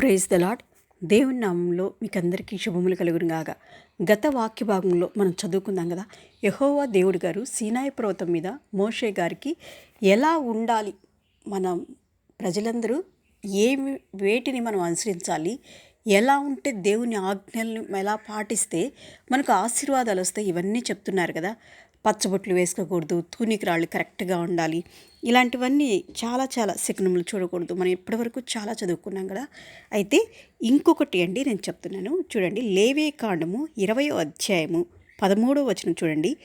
Praise the lord దేవుని నామంలో మీకు అందరికీ శుభములు కలుగునుగాక. గత వాక్య భాగంలో మనం చదువుకుందాం కదా. యహోవా దేవుడు గారు సీనాయి పర్వతం మీద మోషే గారికి ఎలా ఉండాలి? మనం ప్రజలందరూ ఏమి వేటిని మనం అనుసరించాలి? ఎలా ఉంటే దేవుని ఆజ్ఞలను ఎలా పాటిస్తే మనకు ఆశీర్వాదాలు వస్తాయి? ఇవన్నీ చెప్తున్నారు కదా. పచ్చబొట్లు వేసుకోకూడదు తూనికిరాళ్ళు కరెక్ట్గా ఉండాలి. ఇలాంటివన్నీ చాలా చాలా శకునములు చూడకూడదు. మనం ఇప్పటివరకు చాలా చదువుకున్నాం కదా. అయితే ఇంకొకటి అండి నేను చెప్తున్నాను. చూడండి లేవే కాండము ఇరవయో అధ్యాయము పదమూడో వచనం చూడండి.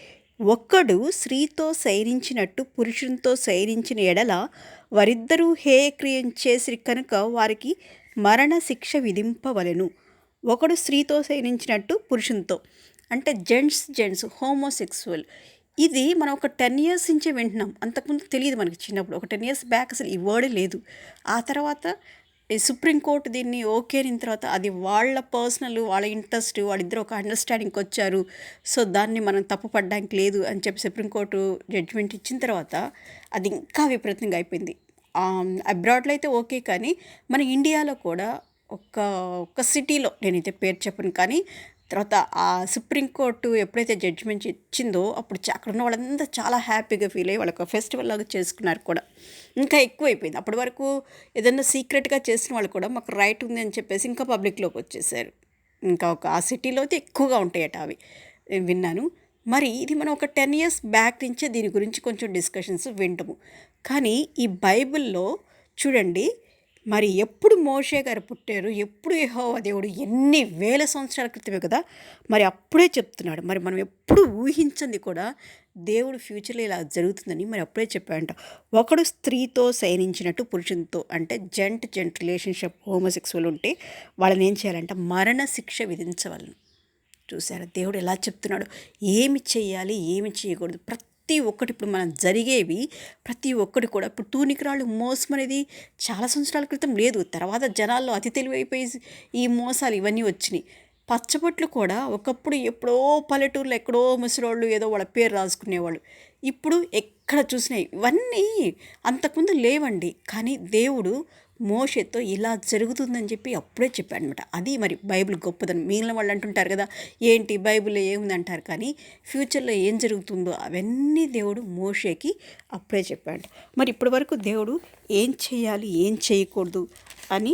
ఒక్కడు స్త్రీతో శయనించినట్టు పురుషునితో శయనించిన ఎడల వారిద్దరూ హేయక్రియం చేసి కనుక వారికి మరణ శిక్ష విధింపవలెను. ఒకడు స్త్రీతో శయనించినట్టు పురుషునితో. అంటే జెంట్స్ జెంట్స్ హోమోసెక్సువల్. ఇది మనం ఒక టెన్ ఇయర్స్ నుంచే వింటున్నాం. అంతకుముందు తెలియదు మనకి చిన్నప్పుడు. ఒక టెన్ ఇయర్స్ బ్యాక్ అసలు ఈ వర్డ్ లేదు. ఆ తర్వాత ఈ సుప్రీంకోర్టు దీన్ని ఓకే అయిన తర్వాత అది వాళ్ళ పర్సనల్ వాళ్ళ ఇంట్రెస్ట్ వాళ్ళిద్దరు ఒక అండర్స్టాండింగ్కి వచ్చారు. సో దాన్ని మనం తప్పు పడడానికి లేదు అని చెప్పి సుప్రీంకోర్టు జడ్జిమెంట్ ఇచ్చిన తర్వాత అది ఇంకా విపరీతంగా అయిపోయింది. అబ్రాడ్లో అయితే ఓకే కానీ మన ఇండియాలో కూడా ఒక ఒక సిటీలో నేనైతే పేరు చెప్పను కానీ తర్వాత ఆ సుప్రీంకోర్టు ఎప్పుడైతే జడ్జిమెంట్ ఇచ్చిందో అప్పుడు అక్కడ ఉన్న వాళ్ళంతా చాలా హ్యాపీగా ఫీల్ అయ్యి వాళ్ళకి ఫెస్టివల్ లాగా చేసుకున్నారు కూడా. ఇంకా ఎక్కువైపోయింది. అప్పటి వరకు ఏదన్నా సీక్రెట్గా చేసిన వాళ్ళు కూడా మాకు రైట్ ఉంది అని చెప్పేసి ఇంకా పబ్లిక్లోకి వచ్చేసారు. ఇంకా ఒక ఆ సిటీలో అయితే ఎక్కువగా ఉంటాయట అవి. నేను విన్నాను. మరి ఇది మనం ఒక టెన్ ఇయర్స్ బ్యాక్ నుంచే దీని గురించి కొంచెం డిస్కషన్స్ వింటాము. కానీ ఈ బైబిల్లో చూడండి మరి ఎప్పుడు మోషే గారు పుట్టారు ఎప్పుడు యహోవ దేవుడు ఎన్ని వేల సంవత్సరాల క్రితమే కదా మరి అప్పుడే చెప్తున్నాడు. మరి మనం ఎప్పుడు ఊహించింది కూడా దేవుడు ఫ్యూచర్లో ఇలా జరుగుతుందని మరి అప్పుడే చెప్పాడంట. ఒకడు స్త్రీతో శయనించినట్టు పురుషునితో అంటే జెంట్ జెంట్ రిలేషన్షిప్ హోమోసెక్సువల్ ఉంటే వాళ్ళని ఏం చేయాలంటే? మరణ శిక్ష విధించవలను. చూసారా దేవుడు ఎలా చెప్తున్నాడు? ఏమి చేయాలి ఏమి చేయకూడదు ప్రతి ఒక్కటి ఇప్పుడు మనం జరిగేవి ప్రతి ఒక్కటి కూడా ఇప్పుడు తూనికరాళ్ళు మోసం అనేది చాలా సంవత్సరాల క్రితం లేదు. తర్వాత జనాల్లో అతి తెలివైపోయి ఈ మోసాలు ఇవన్నీ వచ్చినాయి. పచ్చబొట్లు కూడా ఒకప్పుడు ఎప్పుడో పల్లెటూరులో ఎక్కడో ముసలోళ్ళు ఏదో వాళ్ళ పేరు రాసుకునేవాళ్ళు. ఇప్పుడు ఎక్కడ చూసినాయి ఇవన్నీ అంతకుముందు లేవండి. కానీ దేవుడు మోషతో ఇలా జరుగుతుందని చెప్పి అప్పుడే చెప్పాడు అనమాట అది మరి బైబిల్ గొప్పదని మిగిలిన వాళ్ళు అంటుంటారు కదా ఏంటి బైబిల్లో ఏముంది అంటారు కానీ ఫ్యూచర్లో ఏం జరుగుతుందో అవన్నీ దేవుడు మోషేకి అప్పుడే చెప్పాడు. మరి ఇప్పటి వరకు దేవుడు ఏం చేయాలి ఏం చేయకూడదు అని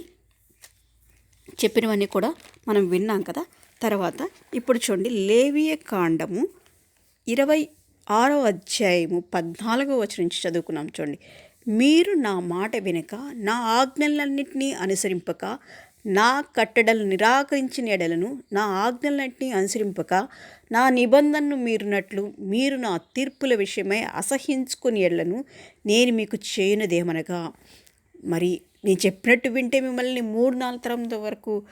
చెప్పినవన్నీ కూడా మనం విన్నాం కదా. తర్వాత ఇప్పుడు చూడండి లేవియ కాండము ఇరవై ఆరో అధ్యాయము పద్నాలుగో వచ్చి నుంచి చదువుకున్నాం చూడండి. మీరు నా మాట వినక నా ఆజ్ఞలన్నింటినీ అనుసరింపక నా కట్టడలు నిరాకరించిన ఎడలను నా ఆజ్ఞలన్నింటినీ అనుసరింపక నా నిబంధనను మీరునట్లు మీరు నా తీర్పుల విషయమై అసహించుకుని ఎడలను నేను మీకు చేయనుదేమనగా. మరి నేను చెప్పినట్టు వింటే మిమ్మల్ని మూడు నాలుగు తరంల వరకు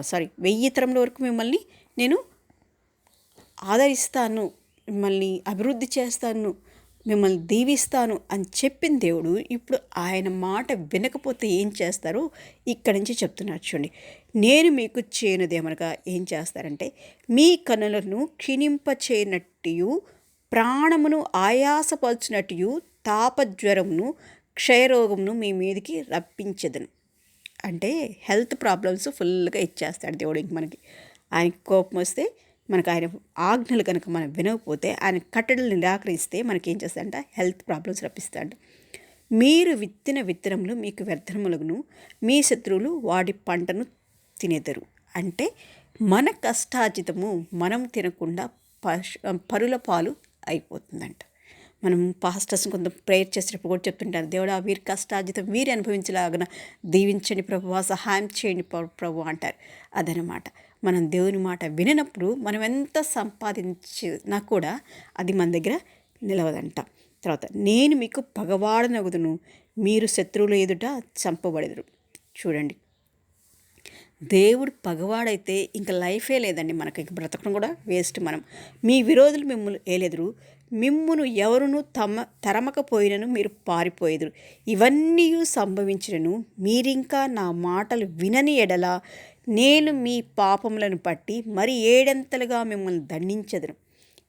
సారీ వెయ్యి తరంల వరకు మిమ్మల్ని నేను ఆదరిస్తాను మిమ్మల్ని అభివృద్ధి చేస్తాను మిమ్మల్ని దీవిస్తాను అని చెప్పిన దేవుడు ఇప్పుడు ఆయన మాట వినకపోతే ఏం చేస్తారు? ఇక్కడి నుంచి చెప్తున్నారు చూడండి. నేను మీకు చేయనుదేమనగా ఏం చేస్తారంటే మీ కనులను క్షీణింప చేయనట్టు ప్రాణమును ఆయాసపరచినట్టు తాపజ్వరమును క్షయరోగమును మీ మీదకి రప్పించదును. అంటే హెల్త్ ప్రాబ్లమ్స్ ఫుల్గా ఇచ్చేస్తాడు దేవుడు ఇంక మనకి. ఆయనకి కోపం వస్తే మనకు ఆయన ఆజ్ఞలు కనుక మనం వినకపోతే ఆయన కట్టడలు నిరాకరిస్తే మనకి ఏం చేస్తాడంట? హెల్త్ ప్రాబ్లమ్స్ రప్పిస్తాడు మీరు విత్తిన విత్తనములు మీకు వ్యర్థములను మీ శత్రువులు వాడి పంటను తినేదరు. అంటే మన కష్టార్జితము మనం తినకుండా పశు పరుల పాలు అయిపోతుందంట. మనం పాస్టర్స్ కొంత ప్రేయర్ చేసేటప్పుడు కూడా చెప్తుంటారు దేవుడా వీరి కష్టార్జితం వీరి అనుభవించలాగన దీవించండి ప్రభు సహాయం చేయండి ప్రభు అంటారు. అదనమాట. మనం దేవుని మాట వినప్పుడు మనం ఎంత సంపాదించినా కూడా అది మన దగ్గర నిలవదంట. తర్వాత నేను మీకు పగవాడనగుదును మీరు శత్రువుల ఎదుట చంపబడెదరు. చూడండి. దేవుడు పగవాడైతే ఇంకా లైఫే లేదండి మనకి. ఇంక బ్రతకడం కూడా వేస్ట్ మనం. మీ విరోధులు మిమ్మల్ని ఏలెదురు. మిమ్మును ఎవరును తమ తరమకపోయినను మీరు పారిపోయేదురు. ఇవన్నీ సంభవించినను. మీరింకా నా మాటలు వినని ఎడల నేను మీ పాపములను బట్టి మరి ఏడంతలుగా మిమ్మల్ని దండించదును.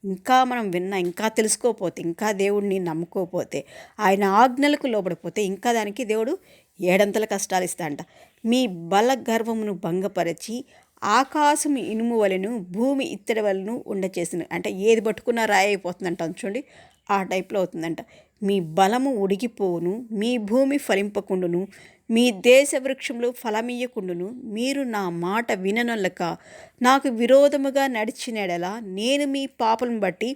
ఇంకా మనం విన్నా ఇంకా తెలుసుకోపోతే ఇంకా దేవుడిని నమ్ముకోపోతే ఆయన ఆజ్ఞలకు లోబడిపోతే ఇంకా దానికి దేవుడు ఏడంతల కష్టాలు ఇస్తా అంట మీ బల గర్వమును భంగపరచి ఆకాశం ఇనుము వలను భూమి ఇత్తడి వలను ఉండచేసిన. అంటే ఏది పట్టుకున్నా రాయి అయిపోతుందంట చూడండి. ఆ టైప్లో అవుతుందంట. మీ బలము ఉడిగిపోవును మీ భూమి ఫలింపకుండును మీ దేశ వృక్షంలో ఫలమియ్యకుండును. మీరు నా మాట విననొల్లక నాకు విరోధముగా నడిచినడలా నేను మీ పాపలను బట్టి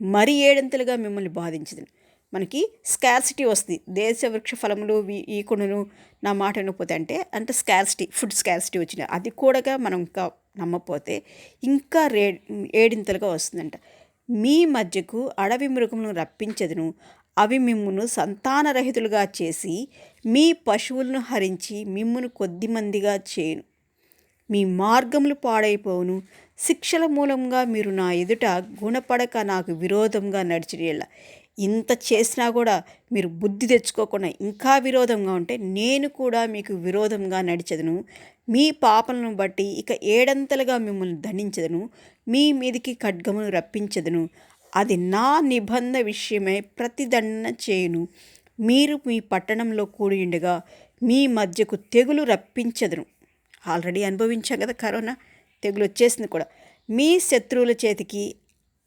మరి ఏడంతలుగా మిమ్మల్ని బాధించదును మనకి స్కార్సిటీ వస్తుంది. దేశ వృక్ష ఫలములు ఈ కొనును నా మాట వినకపోతే అంటే అంటే స్కార్సిటీ ఫుడ్ స్కార్సిటీ వచ్చిన అది కూడా మనం ఇంకా నమ్మపోతే ఇంకా రే ఏడింతలుగా వస్తుందంట. మీ మధ్యకు అడవి మృగమును రప్పించదును. అవి మిమ్మును సంతానరహితులుగా చేసి మీ పశువులను హరించి మిమ్మును కొద్దిమందిగా చేయను. మీ మార్గములు పాడైపోవును. శిక్షల మూలంగా మీరు నా ఎదుట గుణపడక నాకు విరోధంగా నడిచిరేళ్ళ. ఇంత చేసినా కూడా మీరు బుద్ధి తెచ్చుకోకుండా ఇంకా విరోధంగా ఉంటే నేను కూడా మీకు విరోధంగా నడిచదును. మీ పాపలను బట్టి ఇక ఏడంతలుగా మిమ్మల్ని దండించదను. మీ మీదికి ఖడ్గమును రప్పించదును. అది నా నిబంధ విషయమై ప్రతిదండన చేయును. మీరు మీ పట్టణంలో కూడి ఉండగా మీ మధ్యకు తెగులు రప్పించదును ఆల్రెడీ అనుభవించాం కదా కరోనా తెగులు వచ్చేసింది కూడా. మీ శత్రువుల చేతికి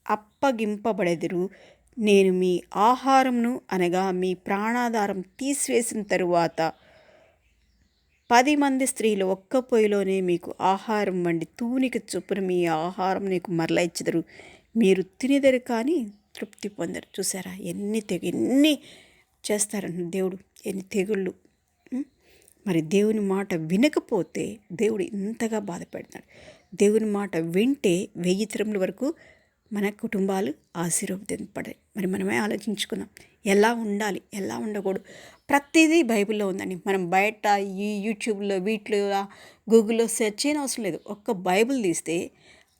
అప్పగింపబడెదురు. నేను మీ ఆహారంను అనగా మీ ప్రాణాధారం తీసివేసిన తరువాత పది మంది స్త్రీలు ఒక్క పొయ్యిలోనే మీకు ఆహారం వండి తూనికి చొప్పున మీ ఆహారం నీకు మరలా ఇచ్చదరు. మీరు తినేదరు కానీ తృప్తి పొందరు. చూసారా? ఎన్ని తెగు ఎన్ని చేస్తారంట దేవుడు. ఎన్ని తెగుళ్ళు. మరి దేవుని మాట వినకపోతే దేవుడు ఇంతగా బాధపెడతాడు దేవుని మాట వింటే వెయ్యి తరముల వరకు మన కుటుంబాలు ఆశీర్వదింపడాయి మరి మనమే ఆలోచించుకుందాం. ఎలా ఉండాలి? ఎలా ఉండకూడదు? ప్రతిదీ బైబిల్లో ఉందండి. మనం బయట ఈ యూట్యూబ్లో వీటిలో గూగుల్లో సెర్చ్ చేయని అవసరం లేదు. ఒక్క బైబిల్ తీస్తే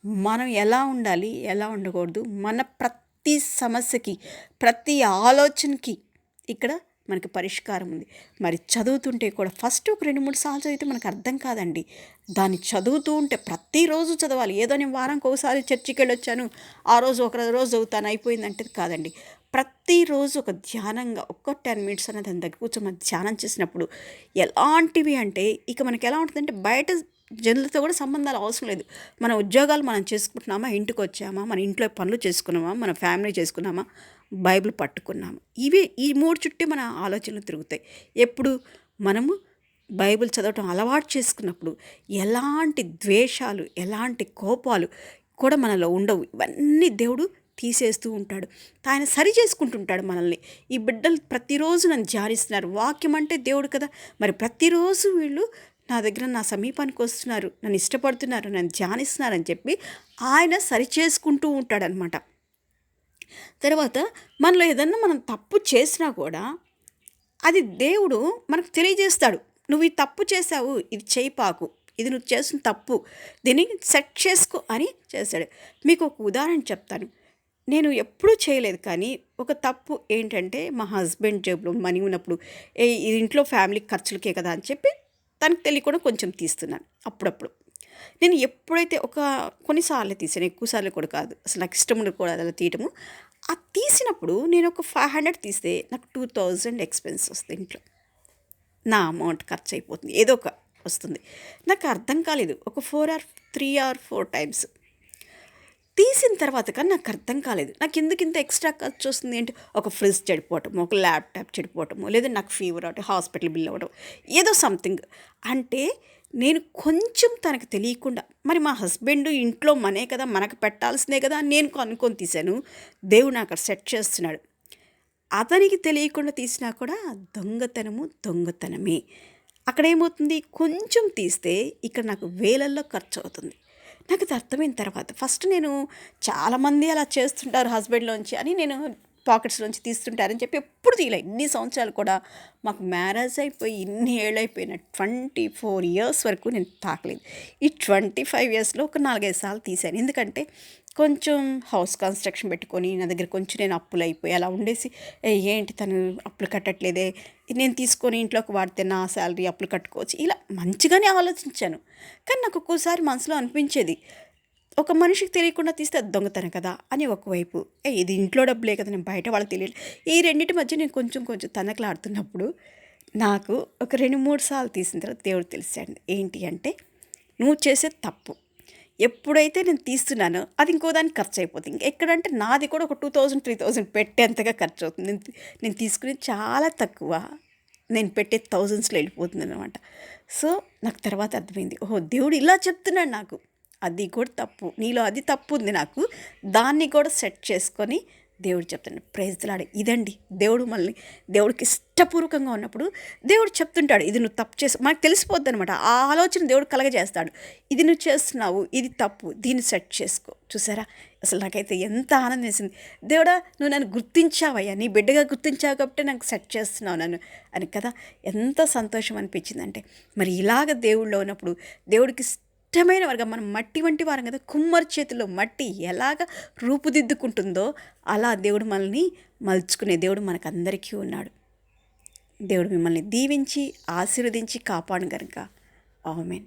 మనం ఎలా ఉండాలి? ఎలా ఉండకూడదు? మన ప్రతి సమస్యకి ప్రతి ఆలోచనకి ఇక్కడ మనకి పరిష్కారం ఉంది. మరి చదువుతుంటే కూడా ఫస్ట్ ఒక రెండు మూడు సార్లు చదివితే మనకు అర్థం కాదండి. దాన్ని చదువుతూ ఉంటే ప్రతిరోజు చదవాలి. ఏదో నేను వారానికి ఒకసారి చర్చికి వెళ్ళొచ్చాను ఆ రోజు ఒక రోజు చదువుతాను. అయిపోయిందంటే కాదండి. ప్రతిరోజు ఒక ధ్యానంగా ఒక్క టెన్ మినిట్స్ అనేది దాని దగ్గర కూర్చొని ధ్యానం చేసినప్పుడు ఎలాంటివి అంటే ఇక మనకి ఎలా ఉంటుందంటే బయట జనులతో కూడా సంబంధాలు అవసరం లేదు. మన ఉద్యోగాలు మనం చేసుకుంటున్నామా ఇంటికి వచ్చామా మన ఇంట్లో పనులు చేసుకున్నామా మన ఫ్యామిలీ చేసుకున్నామా బైబిల్ పట్టుకున్నాము? ఇవి ఈ మూడు చుట్టే మన ఆలోచనలు తిరుగుతాయి. ఎప్పుడు మనము బైబిల్ చదవటం అలవాటు చేసుకున్నప్పుడు ఎలాంటి ద్వేషాలు ఎలాంటి కోపాలు కూడా మనలో ఉండవు. ఇవన్నీ దేవుడు తీసేస్తూ ఉంటాడు. ఆయన సరి చేసుకుంటుంటాడు మనల్ని. ఈ బిడ్డలు ప్రతిరోజు నన్ను ధ్యానిస్తున్నారు. వాక్యం అంటే దేవుడు కదా. మరి ప్రతిరోజు వీళ్ళు నా దగ్గర నా సమీపానికి వస్తున్నారు. నన్ను ఇష్టపడుతున్నారు. నన్ను ధ్యానిస్తున్నారని చెప్పి ఆయన సరి చేసుకుంటూ ఉంటాడనమాట తర్వాత మనలో ఏదన్నా మనం తప్పు చేసినా కూడా అది దేవుడు మనకు తెలియజేస్తాడు. నువ్వు ఈ తప్పు చేసావు ఇది చేయిపాకు ఇది నువ్వు చేసిన తప్పు. దీన్ని సెట్ చేసుకో అని చేశాడు మీకు ఒక ఉదాహరణ చెప్తాను. నేను ఎప్పుడూ చేయలేదు కానీ ఒక తప్పు ఏంటంటే మా హస్బెండ్ జేబులో మనీ ఉన్నప్పుడు ఏ ఇంట్లో ఫ్యామిలీ ఖర్చులకే కదా అని చెప్పి తనకు తెలియకుండా కొంచెం తీస్తున్నాను అప్పుడప్పుడు. నేను ఎప్పుడైతే ఒక కొన్నిసార్లు తీసాను ఎక్కువసార్లు కూడా కాదు అసలు నాకు ఇష్టం కూడా అలా తీయటము. ఆ తీసినప్పుడు నేను ఒక ఫైవ్ హండ్రెడ్ తీస్తే నాకు టూ థౌజండ్ ఎక్స్పెన్స్ వస్తుంది ఇంట్లో. నా అమౌంట్ ఖర్చు అయిపోతుంది ఏదో ఒక వస్తుంది. నాకు అర్థం కాలేదు ఒక four or three or four times. తీసిన తర్వాత కానీ నాకు అర్థం కాలేదు. నాకు ఎందుకు ఇంత ఎక్స్ట్రా ఖర్చు వస్తుంది ఏంటి ఒక ఫ్రిడ్జ్ చెడిపోవటం ఒక ల్యాప్టాప్ చెడిపోవటము లేదా నాకు ఫీవర్ అవటం హాస్పిటల్ బిల్ అవ్వడం ఏదో సంథింగ్ అంటే నేను కొంచెం తనకు తెలియకుండా మరి మా హస్బెండ్ ఇంట్లో మనే కదా మనకు పెట్టాల్సిందే కదా నేను అనుకొని తీశాను. దేవుడు నాకు సెట్ చేస్తున్నాడు. అతనికి తెలియకుండా తీసినా కూడా దొంగతనము దొంగతనమే. అక్కడ ఏమవుతుంది? కొంచెం తీస్తే ఇక్కడ నాకు వేలల్లో ఖర్చు అవుతుంది. నాకు అది అర్థమైన తర్వాత. ఫస్ట్ నేను చాలామంది అలా చేస్తుంటారు హస్బెండ్లోంచి అని నేను పాకెట్స్లోంచి తీస్తుంటారని చెప్పి ఎప్పుడు తీయలే. ఇన్ని సంవత్సరాలు కూడా మాకు మ్యారేజ్ అయిపోయి ఇన్ని ఏళ్ళు అయిపోయిన ట్వంటీ ఫోర్ ఇయర్స్ వరకు నేను తాకలేదు. ఈ ట్వంటీ ఫైవ్ ఇయర్స్లో ఒక నాలుగైదు సార్లు తీశాను. ఎందుకంటే కొంచెం హౌస్ కన్స్ట్రక్షన్ పెట్టుకొని నా దగ్గర కొంచెం నేను అప్పులు అయిపోయి అలా ఉండేసి ఏంటి తను అప్పులు కట్టట్లేదే? నేను తీసుకొని ఇంట్లోకి వాడితే నా శాలరీ అప్పులు కట్టుకోవచ్చు. ఇలా మంచిగానే ఆలోచించాను. కానీ నాకు ఒక్కోసారి మనసులో అనిపించేది ఒక మనిషికి తెలియకుండా తీస్తే దొంగతనం కదా? అని ఒకవైపు ఏ ఇది ఇంట్లో డబ్బులే కదా నేను బయట వాళ్ళకి తెలియదు ఈ రెండింటి మధ్య నేను కొంచెం కొంచెం తనకలాడుతున్నప్పుడు నాకు ఒక రెండు మూడు సార్లు తీసిన తర్వాత దేవుడు తెలిసాడు. ఏంటి అంటే నువ్వు చేసే తప్పు. ఎప్పుడైతే నేను తీస్తున్నానో అది ఇంకో దానికి ఖర్చు అయిపోతుంది ఇంకా ఎక్కడంటే నాది కూడా ఒక టూ థౌజండ్ త్రీ థౌజండ్ పెట్టేంతగా ఖర్చు అవుతుంది నేను తీసుకుని నేను తీసుకునేది చాలా తక్కువ. నేను పెట్టే థౌజండ్స్లో వెళ్ళిపోతుంది అనమాట సో నాకు తర్వాత అర్థమైంది. ఓహో దేవుడు ఇలా చెప్తున్నాడు నాకు. అది కూడా తప్పు. నీలో అది తప్పు ఉంది నాకు. దాన్ని కూడా సెట్ చేసుకొని దేవుడు చెప్తాడు ప్రైజ్లాడు ఇదండి. దేవుడు మళ్ళీ దేవుడికి ఇష్టపూర్వకంగా ఉన్నప్పుడు దేవుడు చెప్తుంటాడు ఇది నువ్వు తప్పు చేసి మనకు తెలిసిపోద్ది అనమాట ఆ ఆలోచన దేవుడు కలగజేస్తాడు. ఇది నువ్వు చేస్తున్నావు ఇది తప్పు దీన్ని సెట్ చేసుకో. చూసారా? అసలు నాకైతే ఎంత ఆనందం వేసింది. దేవుడా నువ్వు నన్ను గుర్తించావయ్యా నీ బిడ్డగా గుర్తించావు కాబట్టి నాకు సెట్ చేస్తున్నావు నన్ను. అని కదా ఎంత సంతోషం అనిపించిందంటే మరి ఇలాగ దేవుళ్ళో ఉన్నప్పుడు దేవుడికి ఇష్టమైన వర్గం. మనం మట్టి వంటి వారం కదా. కుమ్మరి చేతిలో మట్టి ఎలాగ రూపుదిద్దుకుంటుందో అలా దేవుడు మనల్ని మలుచుకునే దేవుడు మనకందరికీ ఉన్నాడు. దేవుడు మిమ్మల్ని దీవించి ఆశీర్వదించి కాపాడు కనుక ఆమెన్.